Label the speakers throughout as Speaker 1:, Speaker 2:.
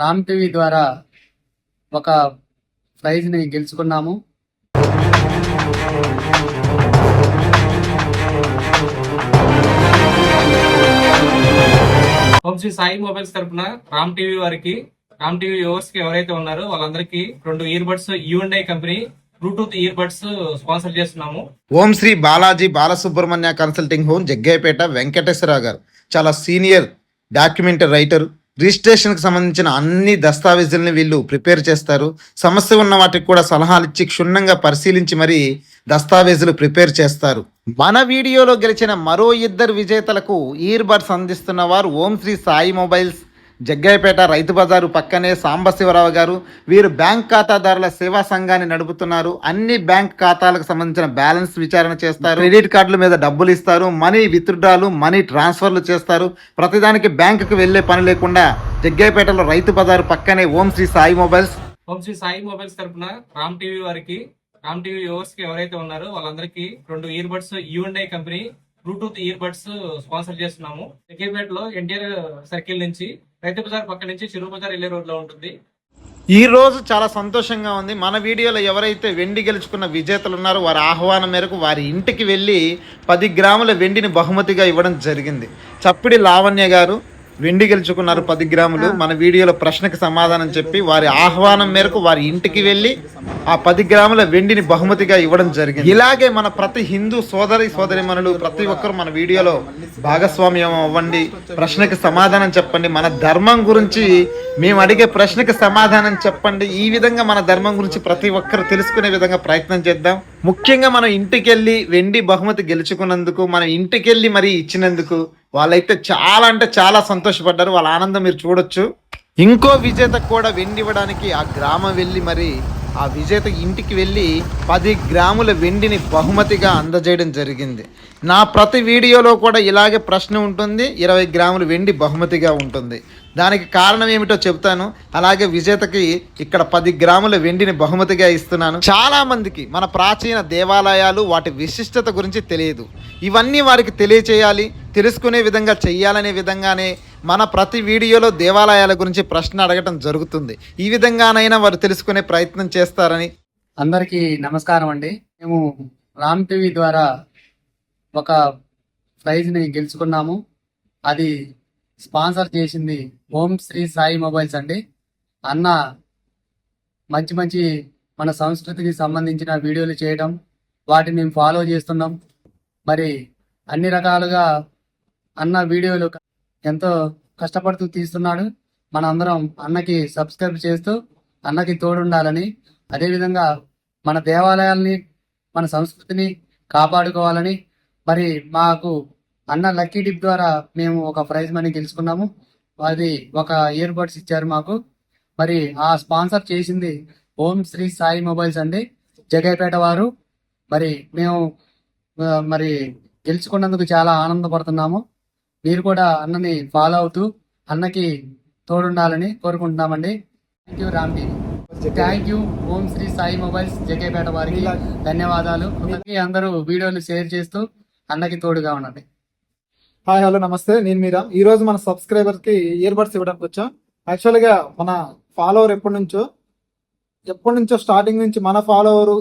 Speaker 1: Ram TV ద్వారా ఒక ప్రైజ్ని గెలుచుకున్నాము.
Speaker 2: ఓం శ్రీ సాయి మొబైల్స్ తరపున రామ్ టీవీ వారికి రామ్ టీవీ వ్యూవర్స్కి ఎవరైతే ఉన్నారో వాళ్ళందరికీ రెండు ear buds U M I company bluetooth ear buds sponsor చేస్తున్నాము.
Speaker 3: ఓం శ్రీ బాలాజీ బాలసుబ్రహ్మణ్య కన్సల్టింగ్ హోమ్ జగ్గయ్యపేట వెంకటేశ్వరరావు గారు. చాలా సీనియర్ డాక్యుమెంటరీ రైటర్ రిజిస్ట్రేషన్కి సంబంధించిన అన్ని దస్తావేజుల్ని వీళ్ళు ప్రిపేర్ చేస్తారు. సమస్య ఉన్న వాటికి కూడా సలహాలు ఇచ్చి క్షుణ్ణంగా పరిశీలించి మరీ దస్తావేజులు ప్రిపేర్ చేస్తారు. మన వీడియోలో గెలిచిన మరో ఇద్దరు విజేతలకు ఇయర్ బడ్స్ అందిస్తున్న వారు ఓం శ్రీ సాయి మొబైల్స్. జగ్గయ్యపేట రైతు బజారు పక్కనే సాంబశివరావు గారు వీరు బ్యాంక్ ఖాతాదారుల సేవా సంఘాన్ని నడుపుతున్నారు. అన్ని బ్యాంక్ ఖాతాలకు సంబంధించిన బ్యాలెన్స్ విచారణ చేస్తారు. క్రెడిట్ కార్డుల మీద డబ్బులు ఇస్తారు. మనీ విత్డ్రాలు మనీ ట్రాన్స్ఫర్లు చేస్తారు. ప్రతిదానికి బ్యాంకుకు వెళ్ళే పని లేకుండా జగ్గయ్యపేటలో రైతు బజారు పక్కనే ఓం శ్రీ సాయి మొబైల్స్.
Speaker 2: ఓం శ్రీ సాయి మొబైల్స్ తరపున రామ్ టీవీ వారికి రామ్ టీవీ వ్యూవర్స్కి ఎవరైతే ఉన్నారో వాళ్ళందరికీ రెండు ear buds U M I company bluetooth ear buds sponsor చేస్తున్నాము. సెక్రటేరియట్లో ఎన్టీఆర్ సర్కిల్ నుంచి రైతు బజార్ పక్క నుంచి చిరుగు బజార్ వెళ్ళే రోడ్లో ఉంటుంది.
Speaker 3: ఈ రోజు చాలా సంతోషంగా ఉంది. మన వీడియోలో ఎవరైతే వెండి గెలుచుకున్న విజేతలు ఉన్నారో వారి ఆహ్వానం మేరకు వారి ఇంటికి వెళ్ళి పది గ్రాముల వెండిని బహుమతిగా ఇవ్వడం జరిగింది. చప్పిడి లావణ్య గారు వెండి గెలుచుకున్నారు పది గ్రాములు. మన వీడియోలో ప్రశ్నకు సమాధానం చెప్పి వారి ఆహ్వానం మేరకు వారి ఇంటికి వెళ్ళి ఆ పది గ్రాముల వెండిని బహుమతిగా ఇవ్వడం జరిగింది. ఇలాగే మన ప్రతి హిందూ సోదరి సోదరిమణులు ప్రతి ఒక్కరు మన వీడియోలో భాగస్వామ్యం అవ్వండి. ప్రశ్నకి సమాధానం చెప్పండి. మన ధర్మం గురించి మేము అడిగే ప్రశ్నకి సమాధానం చెప్పండి. ఈ విధంగా మన ధర్మం గురించి ప్రతి ఒక్కరు తెలుసుకునే విధంగా ప్రయత్నం చేద్దాం. ముఖ్యంగా మనం ఇంటికి వెళ్ళి వెండి బహుమతి గెలుచుకున్నందుకు మనం ఇంటికి వెళ్ళి మరీ ఇచ్చినందుకు వాళ్ళైతే చాలా అంటే చాలా సంతోషపడ్డారు. వాళ్ళ ఆనందం మీరు చూడొచ్చు. ఇంకో విజేత కూడా వెండి ఇవ్వడానికి ఆ గ్రామం వెళ్ళి మరి ఆ విజేత ఇంటికి వెళ్ళి పది గ్రాముల వెండిని బహుమతిగా అందజేయడం జరిగింది. నా ప్రతి వీడియోలో కూడా ఇలాగే ప్రశ్న ఉంటుంది. ఇరవై గ్రాముల వెండి బహుమతిగా ఉంటుంది. దానికి కారణం ఏమిటో చెప్తాను అలాగే విజేతకి ఇక్కడ పది గ్రాముల వెండిని బహుమతిగా ఇస్తున్నాను. చాలా మందికి మన ప్రాచీన దేవాలయాలు వాటి విశిష్టత గురించి తెలియదు. ఇవన్నీ వారికి తెలియచేయాలి తెలుసుకునే విధంగా చేయాలనే విధంగానే మన ప్రతి వీడియోలో దేవాలయాల గురించి ప్రశ్న అడగటం జరుగుతుంది. ఈ విధంగానైనా వారు తెలుసుకునే ప్రయత్నం చేస్తారని.
Speaker 1: అందరికీ నమస్కారం అండి. మేము రామ్ టీవీ ద్వారా ఒక ప్రైజ్ని గెలుచుకున్నాము. అది స్పాన్సర్ చేసింది ఓం శ్రీ సాయి మొబైల్స్ అండి. అన్న మంచి మంచి మన సంస్కృతికి సంబంధించిన వీడియోలు చేయడం వాటిని మేము ఫాలో చేస్తున్నాం. మరి అన్ని రకాలుగా అన్న వీడియోలు ఎంతో కష్టపడుతూ తీస్తున్నాడు. మన అందరం అన్నకి సబ్స్క్రైబ్ చేస్తూ అన్నకి తోడుండాలని అదేవిధంగా మన దేవాలయాల్ని మన సంస్కృతిని కాపాడుకోవాలని మరి మాకు అన్న లక్కీ డిప్ ద్వారా మేము ఒక ప్రైజ్ మనీ గెలుచుకున్నాము. అది ఒక ఇయర్ బడ్స్ ఇచ్చారు మాకు. మరి ఆ స్పాన్సర్ చేసింది ఓం శ్రీ సాయి మొబైల్స్ అండి. జగైపేట వారు. మరి మేము మరి గెలుచుకున్నందుకు చాలా ఆనందపడుతున్నాము. మీరు కూడా అన్నని ఫాలో అవుతూ అన్నకి తోడుండాలని కోరుకుంటున్నామండి. Thank you Ram thank you Om Sri Sai mobiles Jaggayyapeta వారికి ధన్యవాదాలు. అందరూ వీడియోలు షేర్ చేస్తూ అన్నకి తోడుగా ఉండండి.
Speaker 4: హాయ్ హలో నమస్తే. నేను మీరా? ఈ రోజు మన సబ్స్క్రైబర్కి ఇయర్ బడ్స్ ఇవ్వడానికి వచ్చాం? యాక్చువల్గా మన ఫాలోవర్ ఎప్పటి నుంచో ఎప్పటి నుంచో స్టార్టింగ్ నుంచి మన ఫాలోవర్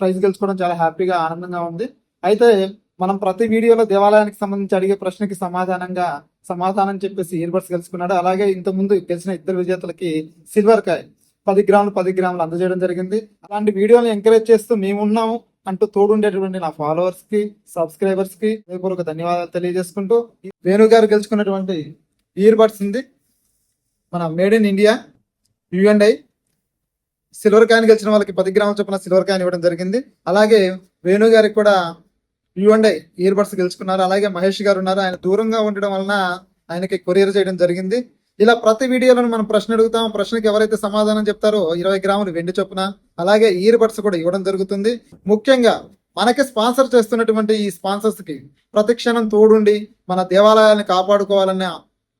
Speaker 4: ప్రైజ్ గెలుచుకోవడం చాలా హ్యాపీగా ఆనందంగా ఉంది. అయితే మనం ప్రతి వీడియోలో దేవాలయానికి సంబంధించి అడిగే ప్రశ్నకి సమాధానంగా సమాధానం చెప్పేసి ఇయర్ బడ్స్ గెలుచుకున్నాడు. అలాగే ఇంతకుముందు ముందు గెలిచిన ఇద్దరు విజేతలకి సిల్వర్ కాయ్ పది గ్రాములు పది గ్రాములు అందజేయడం జరిగింది. అలాంటి వీడియోని ఎంకరేజ్ చేస్తూ మేమున్నాము. అంటూ తోడుండేటువంటి నా ఫాలోవర్స్కి సబ్స్క్రైబర్స్కి హృదయపూర్వక ధన్యవాదాలు తెలియజేసుకుంటూ వేణు గారు గెలుచుకున్నటువంటి ఇయర్ బడ్స్ ఉంది. మన made in India U and I silver coin గెలిచిన వాళ్ళకి పది గ్రాముల చొప్పున సిల్వర్ కాయిన్ ఇవ్వడం జరిగింది. అలాగే వేణు గారికి కూడా యుఎండ్ఐ ఇయర్ బడ్స్ గెలుచుకున్నారు. అలాగే మహేష్ గారు ఉన్నారు. ఆయన దూరంగా ఉండడం వలన ఆయనకి కొరియర్ చేయడం జరిగింది. ఇలా ప్రతి వీడియోలను మనం ప్రశ్న అడుగుతాం. ప్రశ్నకి ఎవరైతే సమాధానం చెప్తారో ఇరవై గ్రాములు వెండి చొప్పున అలాగే ఇయర్ బడ్స్ కూడా ఇవ్వడం జరుగుతుంది. ముఖ్యంగా మనకి స్పాన్సర్ చేస్తున్నటువంటి ఈ స్పాన్సర్స్కి ప్రతి క్షణం తోడుండి మన దేవాలయాన్ని కాపాడుకోవాలనే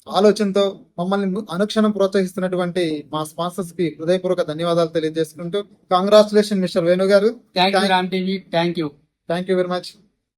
Speaker 4: ఆలోచనతో మమ్మల్ని అనుక్షణం ప్రోత్సహిస్తున్నటువంటి మా స్పాన్సర్స్కి హృదయపూర్వక ధన్యవాదాలు తెలియజేసుకుంటూ congratulation mister Venu garu
Speaker 1: thank you
Speaker 4: thank you very much